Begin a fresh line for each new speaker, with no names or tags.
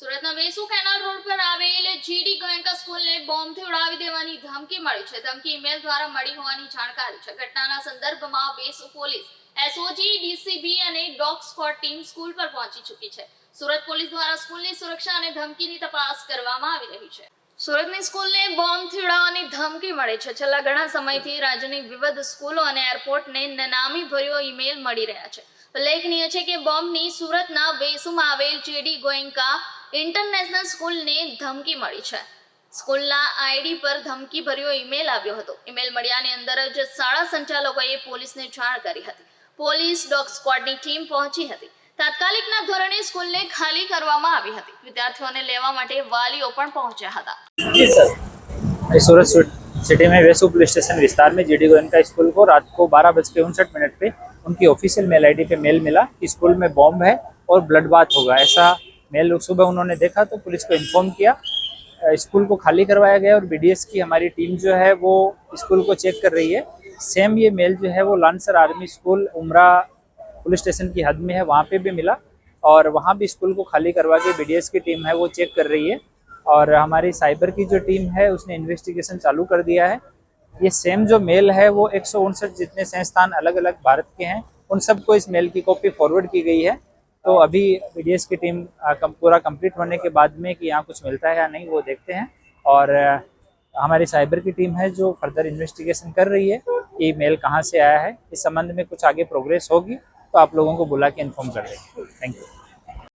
સુરતના વેસુ ધમકી ઈમેલ દ્વારા મળી હોવાની જાણકારી છે. ઘટનાના સંદર્ભમાં વેસુ પોલીસ, એસઓજી, ડીસીબી અને ડોગ સ્ક્વોડ ટીમ સ્કૂલ પર પહોંચી ચૂકી છે. સુરત પોલીસ દ્વારા સ્કૂલની સુરક્ષા અને ધમકીની તપાસ કરવામાં આવી રહી છે. સુરતની સ્કૂલને બોમ્બથી ઉડાવવાની ધમકી મળી છે. છેલ્લા ઘણા સમયથી રાજ્યની વિવિધ સ્કૂલો અને એરપોર્ટને નનામી ભર્યો ઈમેલ મળી રહ્યા છે. ઉલ્લેખનીય છે કે બોમ્બની સુરતના વેસુમાં આવેલ જેડી ગોયંકા ઇન્ટરનેશનલ સ્કૂલને ધમકી મળી છે. સ્કૂલના આઈડી પર ધમકી ભર્યો ઈમેલ આવ્યો હતો. ઈમેલ મળ્યાની અંદર જ શાળા સંચાલકોએ પોલીસને જાણ કરી હતી. પોલીસ ડોગ સ્ક્વોડની ટીમ પહોંચી હતી. તાત્કાલિકના ધોરણે સ્કૂલને ખાલી કરવામાં આવી હતી. વિદ્યાર્થીઓને લેવા માટે વાલીઓ પણ પહોંચ્યા હતા.
सूरत सिटी में वेसु पुलिस स्टेशन विस्तार में जी डी गोयनका स्कूल को रात को बारह बज के उनसठ मिनट पे उनकी ऑफिशियल मेल आईडी पे मेल मिला कि स्कूल में बॉम्ब है और ब्लड बाथ होगा। ऐसा मेल सुबह उन्होंने देखा तो पुलिस को इन्फॉर्म किया। स्कूल को खाली करवाया गया और बीडीएस की हमारी टीम जो है वो स्कूल को चेक कर रही है। सेम ये मेल जो है वो Lancer army school Umra police station की हद में है, वहाँ पे भी मिला और वहाँ भी स्कूल को खाली करवा के बीडीएस की टीम है वो चेक कर रही है। और हमारी साइबर की जो टीम है, उसने इन्वेस्टिगेशन चालू कर दिया है। ये सेम जो मेल है, वो एक सौ उनसठ जितने संस्थान अलग अलग भारत के हैं, उन सबको इस मेल की कॉपी फॉरवर्ड की गई है। तो अभी बीडीएस की टीम पूरा कंप्लीट होने के बाद में कि यहाँ कुछ मिलता है या नहीं, वो देखते हैं। और हमारी साइबर की टीम है जो फर्दर इन्वेस्टिगेशन कर रही है कि मेल कहाँ से आया है। इस संबंध में कुछ आगे प्रोग्रेस होगी तो आप लोगों को बुला के इन्फॉर्म कर देंगे। Thank you